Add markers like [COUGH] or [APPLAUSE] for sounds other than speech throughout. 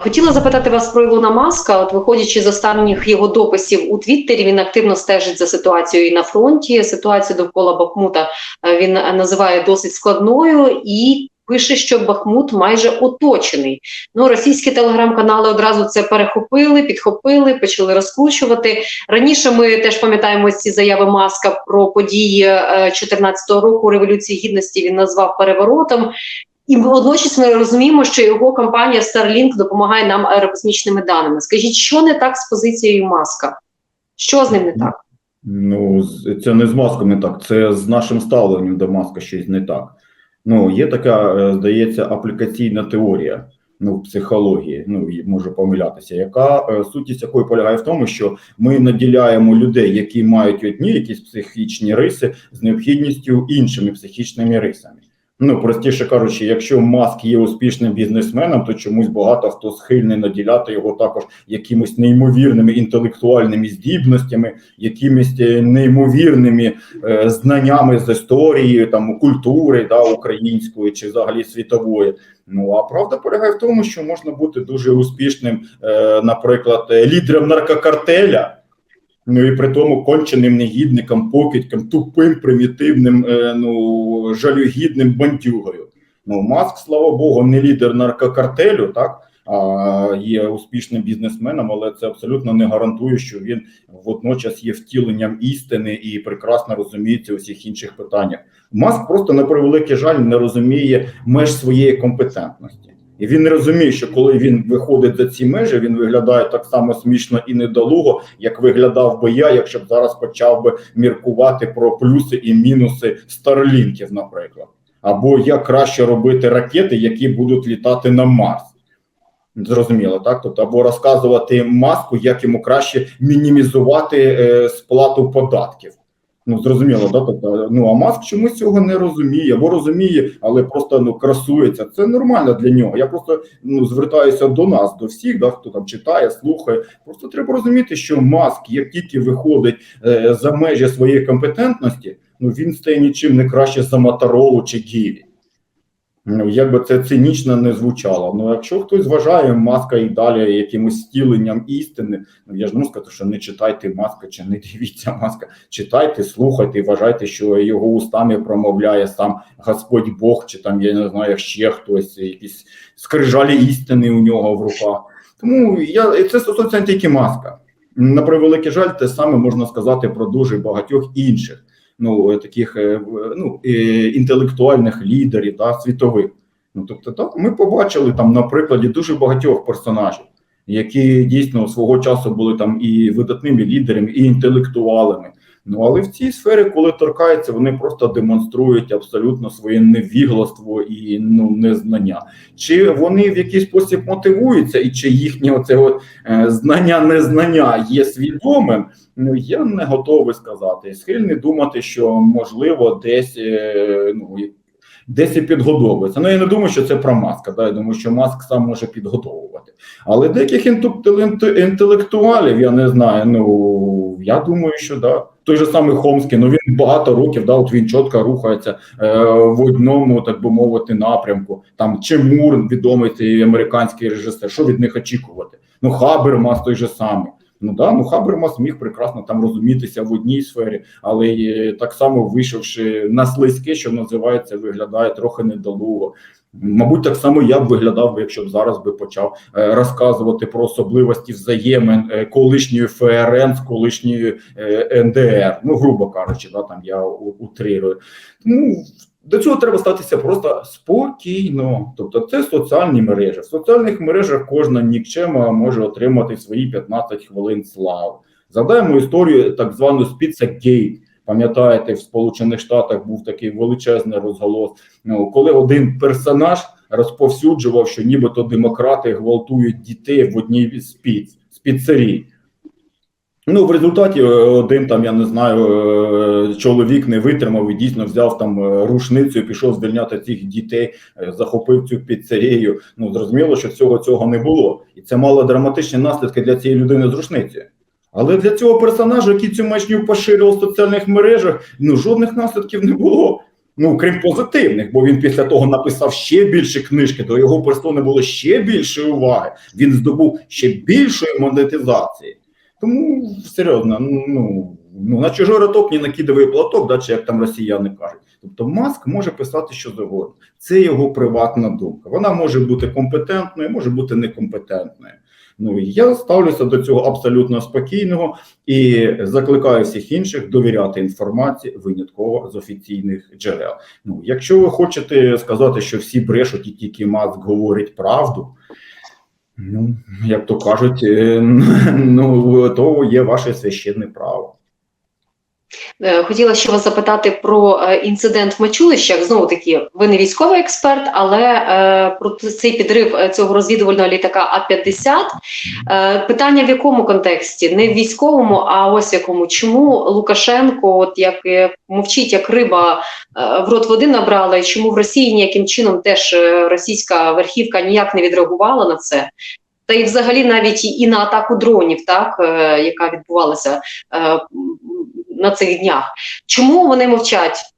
Хотіла запитати вас про Ілона Маска. От виходячи з останніх його дописів у Твіттері, він активно стежить за ситуацією і на фронті. Ситуацію довкола Бахмута е, він називає досить складною і пише, що Бахмут майже оточений. Ну, російські телеграм-канали одразу це перехопили, підхопили, почали розкручувати. Раніше ми теж пам'ятаємо ці заяви Маска про події 2014 року Революції Гідності. Він назвав переворотом. І водночас ми розуміємо, що його компанія Starlink допомагає нам аерокосмічними даними. Скажіть, що не так з позицією Маска? Що з ним не так? Ну, це не з маском не так, це з нашим ставленням до маска щось не так. Ну, є така, е, здається, аплікаційна теорія ну, в психології, ну, можу помилятися, яка е, сутність якої полягає в тому, що ми наділяємо людей, які мають одні якісь психічні риси, з необхідністю іншими психічними рисами. Ну, простіше кажучи, якщо Маск є успішним бізнесменом, то чомусь багато хто схильний наділяти його також якимось неймовірними інтелектуальними здібностями, якимись е, неймовірними е, знаннями з історії, там культури да, української чи взагалі світової. Ну а правда полягає в тому, що можна бути дуже успішним, е, наприклад, е, лідером наркокартеля. Ну і при тому конченим негідником, покидьком, тупим, примітивним, е, ну жалюгідним бандюгою. Ну, Маск, слава Богу, не лідер наркокартелю, так а є успішним бізнесменом, але це абсолютно не гарантує, що він водночас є втіленням істини і прекрасно розуміється у всіх інших питаннях. Маск просто на превеликий жаль не розуміє меж своєї компетентності. І він розуміє, що коли він виходить за ці межі, він виглядає так само смішно і недолуго, як виглядав би я, якщо б зараз почав би міркувати про плюси і мінуси старлінків, наприклад, або як краще робити ракети, які будуть літати на Марс. Зрозуміло, так? Тобто, або розказувати маску, як йому краще мінімізувати е, сплату податків. Ну, зрозуміло, да? тобто, ну а Маск чомусь цього не розуміє, або розуміє, але просто ну красується. Це нормально для нього. Я просто ну звертаюся до нас, до всіх, да, хто там читає, слухає. Просто треба розуміти, що Маск, як тільки виходить е, за межі своєї компетентності, ну він стає нічим не краще за Моторолу чи Гіві. Як би це цинічно не звучало. Ну, якщо хтось вважає маска і далі якимось стіленням істини, ну я ж не можу сказати, що не читайте маска чи не дивіться маска. Читайте, слухайте вважайте, що його устами промовляє сам Господь Бог, чи там я не знаю, ще хтось, якісь скрижалі істини у нього в руках. Тому я це стосується тільки маска. На превеликий жаль, те саме можна сказати про дуже багатьох інших ну таких е, ну е, інтелектуальних лідерів да, світових. Ну тобто, так ми побачили там на прикладі дуже багатьох персонажів, які дійсно свого часу були там і видатними лідерами, і інтелектуалами. Ну але в цій сфері, коли торкається, вони просто демонструють абсолютно своє невігластво і ну незнання. Чи вони в якийсь спосіб мотивуються, і чи їхнє оце от, е, знання незнання є свідомим? Ну я не готовий сказати. Схильний думати, що можливо десь е, ну десь і підгодовується. Ну я не думаю, що це про маска. Да? Я думаю, що маск сам може підготовувати. Але деяких інтелектуалів я не знаю. Ну я думаю, що да. Той же самий Хомський, ну він багато років, да, от він чітко рухається е, в одному, так би мовити, напрямку. Там Чемур, відомий цей американський режисер. Що від них очікувати? Ну Хабермас той же самий. Ну да, ну Хабермас міг прекрасно там розумітися в одній сфері, але е, так само вийшовши на слизьке, що називається, виглядає трохи недолуго. Мабуть, так само я б виглядав якщо б зараз би почав е, розказувати про особливості взаємин е, колишньої ФРН з колишньої е, НДР. Ну, грубо кажучи, да, там я утрирую. Тому до цього треба статися просто спокійно. Тобто, це соціальні мережі. В соціальних мережах кожна нікчема може отримати свої 15 хвилин слави. Згадаємо історію так звану Спіцагейт. Пам'ятаєте, в Сполучених Штатах був такий величезний розголос. Ну, коли один персонаж розповсюджував, що нібито демократи гвалтують дітей в одній з піц, з піцерій. Ну, в результаті е, один там, я не знаю, е, чоловік не витримав і дійсно взяв там е, рушницю, пішов звільняти цих дітей, захопив цю піцерію. Ну, зрозуміло, що всього цього не було. І це мало драматичні наслідки для цієї людини з рушницею. Але для цього персонажа, який цю маячню поширював в соціальних мережах, ну жодних наслідків не було. Ну, крім позитивних, бо він після того написав ще більше книжки, до його персони було ще більше уваги. Він здобув ще більшої монетизації. Тому серйозно, ну, ну на чужий роток ні накидовий платок, да, чи як там росіяни кажуть. Тобто Маск може писати що завгодно. Це його приватна думка. Вона може бути компетентною, може бути некомпетентною. Ну я ставлюся до цього абсолютно спокійного і закликаю всіх інших довіряти інформації винятково з офіційних джерел. Ну, якщо ви хочете сказати, що всі брешуть і тільки Маск говорить правду. Ну, як то кажуть, е, [LAUGHS] ну то є ваше священне право. Е, Хотіла ще вас запитати про е, інцидент в Мачулищах. Знову таки, ви не військовий експерт, але е, про цей підрив цього розвідувального літака А-50. Е, питання в якому контексті? Не в військовому, а ось в якому. Чому Лукашенко, от як мовчить, як риба в рот води набрала, і чому в Росії ніяким чином теж російська верхівка ніяк не відреагувала на це? Та й взагалі навіть і на атаку дронів, так яка відбувалася на цих днях. Чому вони мовчать?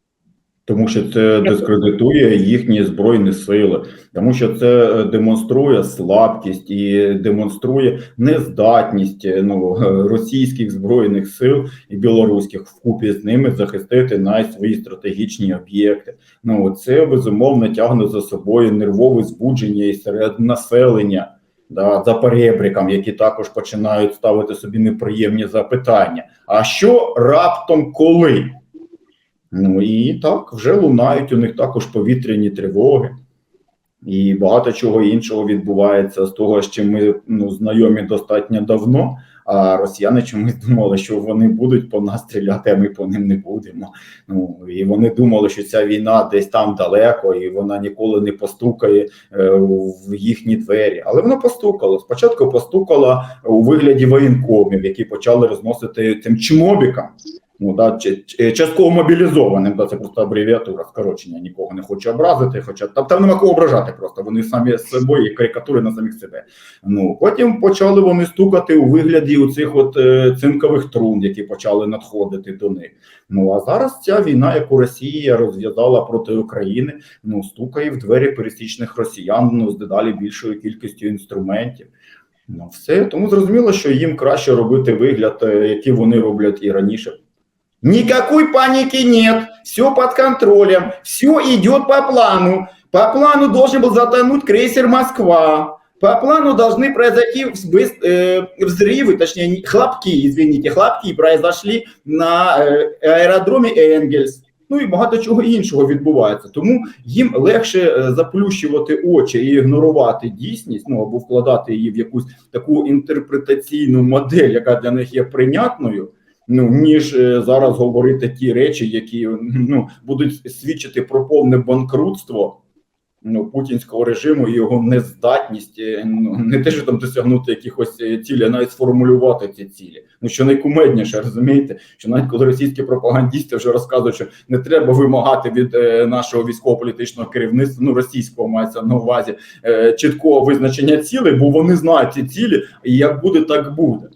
Тому що це дискредитує їхні збройні сили, тому що це е, демонструє слабкість і демонструє нездатність е, ну, е, російських збройних сил і білоруських вкупі з ними захистити навіть свої стратегічні об'єкти. Ну це безумовно тягне за собою нервове збудження і серед населення. Да, за перебриком, які також починають ставити собі неприємні запитання. А що раптом коли? Ну і так вже лунають у них також повітряні тривоги, і багато чого іншого відбувається з того, з чим ми ну, знайомі достатньо давно. А росіяни чомусь думали, що вони будуть по нас стріляти, а ми по ним не будемо. Ну і вони думали, що ця війна десь там далеко, і вона ніколи не постукає е, в їхні двері. Але вона постукала. Спочатку постукала у вигляді воєнкомів, які почали розносити цим чмобікам. Ну, да, ч- частково мобілізованим, да, це просто абревіатура, скорочення, нікого не хочу образити, хоча там, там нема кого ображати просто, вони самі з собою карикатури на самих себе. Ну, потім почали вони стукати у вигляді у цих от е, цинкових трун, які почали надходити до них. Ну, а зараз ця війна, яку Росія розв'язала проти України, ну, стукає в двері пересічних росіян, ну, з дедалі більшою кількістю інструментів. Ну, все, тому зрозуміло, що їм краще робити вигляд, е, який вони роблять і раніше. Никакой паники нет, все под контролем, все идет по плану. По плану должен был затонуть крейсер «Москва». По плану должны произойти взбыс- э, взрывы, точнее, не- хлопки, извините, хлопки произошли на э, аеродромі Енгельс. Ну і багато чого іншого відбувається. Тому їм легше е, заплющувати очі і ігнорувати дійсність, ну або вкладати її в якусь таку інтерпретаційну модель, яка для них є прийнятною. Ну ніж е, зараз говорити ті речі, які ну будуть свідчити про повне банкрутство ну, путінського режиму і його нездатність е, ну, не те, що там досягнути якихось е, цілей, а навіть сформулювати ці цілі. Ну що найкумедніше, розумієте, що навіть коли російські пропагандісти вже розказують, що не треба вимагати від е, нашого військово-політичного керівництва, ну російського мається на увазі е, чіткого визначення цілей, бо вони знають ці цілі, і як буде, так буде.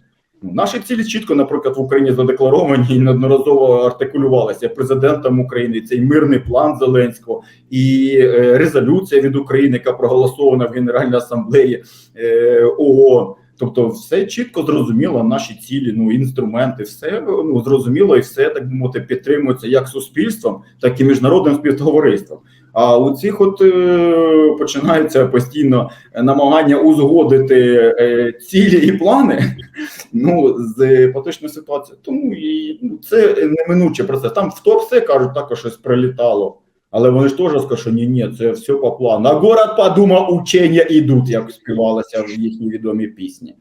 Ну, Наші цілі чітко, наприклад, в Україні задекларовані і неодноразово артикулювалися президентом України. Цей мирний план Зеленського і е, резолюція від України, яка проголосована в Генеральній асамблеї е, ООН. Тобто, все чітко зрозуміло, наші цілі, ну інструменти, все ну зрозуміло, і все так би мовити підтримується як суспільством, так і міжнародним співтовариством. А у цих от е, починаються постійно намагання узгодити е, цілі і плани [LAUGHS] ну з поточною ситуацією. Тому і ну, це неминуче процес. Там в топ все кажуть, також щось прилітало. Але вони ж теж скажуть, що ні, ні, це все по плану. А город подумав, учення йдуть, як співалося в їхній відомій пісні.